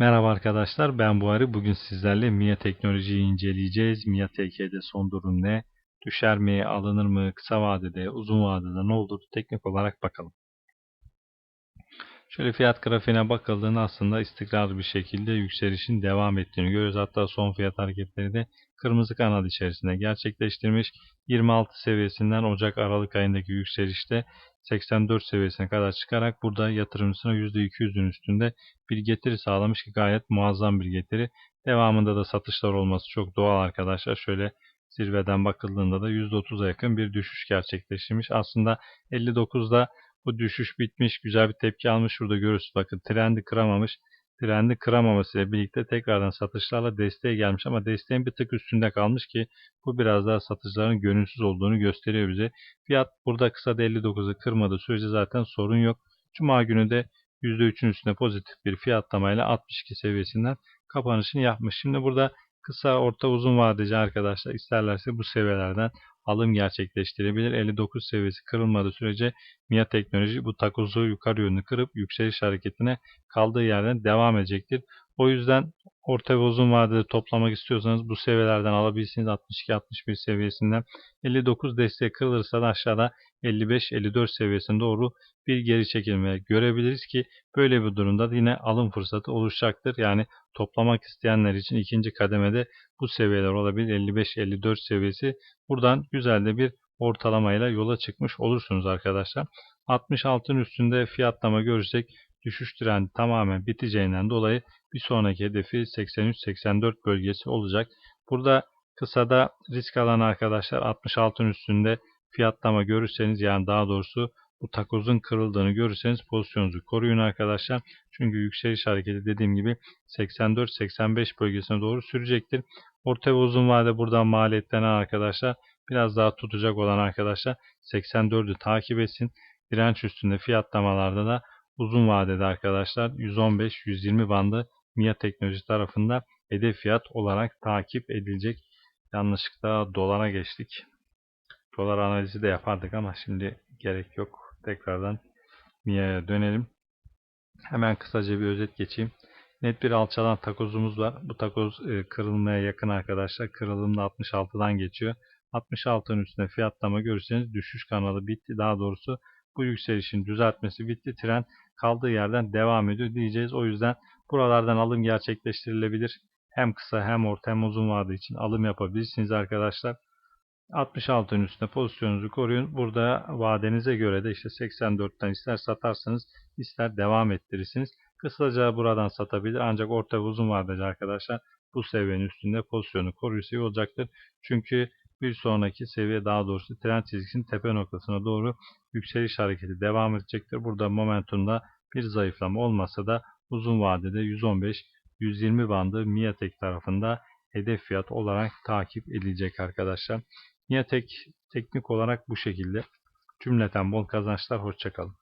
Merhaba arkadaşlar ben Buhari. Bugün sizlerle MIA teknolojiyi inceleyeceğiz. MIA TK'de son durum ne? Düşer mi? Alınır mı? Kısa vadede, uzun vadede ne olur? Teknik olarak bakalım. Şöyle fiyat grafiğine bakıldığında aslında istikrarlı bir şekilde yükselişin devam ettiğini görüyoruz. Hatta son fiyat hareketleri de kırmızı kanal içerisinde gerçekleştirmiş. 26 seviyesinden Ocak Aralık ayındaki yükselişte 84 seviyesine kadar çıkarak burada yatırımcısına %200'ün üstünde bir getiri sağlamış ki gayet muazzam bir getiri. Devamında da satışlar olması çok doğal arkadaşlar. Şöyle zirveden bakıldığında da %30'a yakın bir düşüş gerçekleştirmiş. Aslında 59'da bu düşüş bitmiş. Güzel bir tepki almış. Şurada görürsünüz. Bakın trendi kıramamış. Trendi kıramaması ile birlikte tekrardan satışlarla desteğe gelmiş ama desteğin bir tık üstünde kalmış ki bu biraz daha satıcıların gönülsüz olduğunu gösteriyor bize. Fiyat burada kısa da 59'u kırmadığı sürece zaten sorun yok. Cuma günü de %3'ün üstünde pozitif bir fiyatlamayla 62 seviyesinden kapanışını yapmış. Şimdi burada kısa, orta, uzun vadeci arkadaşlar isterlerse bu seviyelerden alım gerçekleştirebilir. 59 seviyesi kırılmadığı sürece MIA teknoloji bu takozu yukarı yönlü kırıp yükseliş hareketine kaldığı yerden devam edecektir. O yüzden orta ve uzun vadede toplamak istiyorsanız bu seviyelerden alabilirsiniz. 62-61 seviyesinden 59 desteği kırılırsa da aşağıda 55-54 seviyesine doğru bir geri çekilme görebiliriz ki böyle bir durumda da yine alım fırsatı oluşacaktır. Yani toplamak isteyenler için ikinci kademede bu seviyeler olabilir. 55-54 seviyesi. Buradan güzel de bir ortalamayla yola çıkmış olursunuz arkadaşlar. 66'ın üstünde fiyatlama görürsek düşüş trendi tamamen biteceğinden dolayı bir sonraki hedefi 83-84 bölgesi olacak. Burada kısada risk alan arkadaşlar 66'ın üstünde fiyatlama görürseniz yani daha doğrusu bu takozun kırıldığını görürseniz pozisyonunuzu koruyun arkadaşlar. Çünkü yükseliş hareketi dediğim gibi 84-85 bölgesine doğru sürecektir. Orta ve uzun vade buradan maliyetlenen arkadaşlar biraz daha tutacak olan arkadaşlar 84'ü takip etsin. Direnç üstünde fiyatlamalarda da uzun vadede arkadaşlar 115-120 bandı MIA teknoloji tarafında hedef fiyat olarak takip edilecek. Yanlışlıkla dolara geçtik. Dolar analizi de yapardık ama şimdi gerek yok. Tekrardan MIA'ya dönelim. Hemen kısaca bir özet geçeyim. Net bir alçalan takozumuz var. Bu takoz e, kırılmaya yakın arkadaşlar. Kırılımda 66'dan geçiyor. 66'ın üstünde fiyatlama görürseniz düşüş kanalı bitti. Daha doğrusu bu yükselişin düzeltmesi bitti. Trend kaldığı yerden devam ediyor diyeceğiz. O yüzden buralardan alım gerçekleştirilebilir. Hem kısa hem orta hem uzun vade için alım yapabilirsiniz arkadaşlar. 66'ın üstünde pozisyonunuzu koruyun. Burada vadenize göre de işte 84'ten ister satarsanız ister devam ettirirsiniz. Kısaca buradan satabilir ancak orta ve uzun vadeci arkadaşlar bu seviyenin üstünde pozisyonu koruyursa iyi olacaktır. Çünkü bir sonraki seviye daha doğrusu trend çizgisinin tepe noktasına doğru yükseliş hareketi devam edecektir. Burada momentumda bir zayıflama olmasa da uzun vadede 115-120 bandı Miatek tarafında hedef fiyat olarak takip edilecek arkadaşlar. Niyatek teknik olarak bu şekilde. Cümleten bol kazançlar. Hoşçakalın.